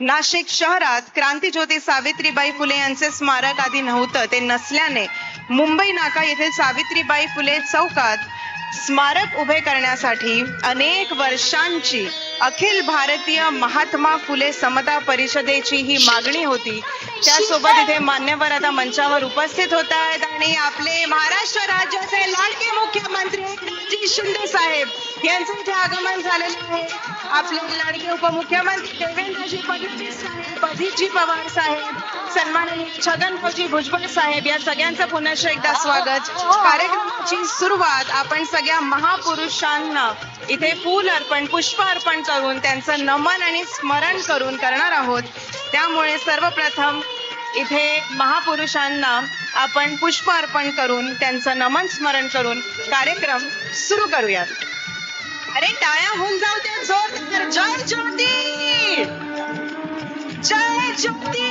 नाशिक शहरात क्रांतीज्योती सावित्रीबाई फुले यांचे स्मारक आधी नव्हतं ते नसल्याने मुंबई नाका येथे सावित्रीबाई फुले चौकात स्मारक उभे करण्यासाठी अनेक वर्षांची अखिल भारतीय महात्मा फुले समता परिषदेची ही मागणी होती. त्यासोबत इथे मान्यवर आता मंचावर उपस्थित होत आहेत आणि आपले महाराष्ट्र राज्य एकनाथजी शिंदे साहेब यांचं इथे आगमन झालेले आहे. आपले लाडके उपमुख्यमंत्री देवेंद्रजी फडणवीस साहेब अजितजी पवार साहेब सन्माननीय छगनभाऊजी भुजबळ साहेब या सगळ्यांचं पुनश्च एकदा स्वागत. कार्यक्रमाची सुरुवात आपण सगळ्या महापुरुषांना इथे फूल अर्पण पुष्प अर्पण करून त्यांचं नमन आणि स्मरण करून करणार आहोत. त्यामुळे सर्वप्रथम इथे महापुरुषांना आपण पुष्प अर्पण करून त्यांचं नमन स्मरण करून कार्यक्रम सुरू करूयात अरे टाळ्या होऊन जाऊ द्या जोर जय ज्योती जय ज्योती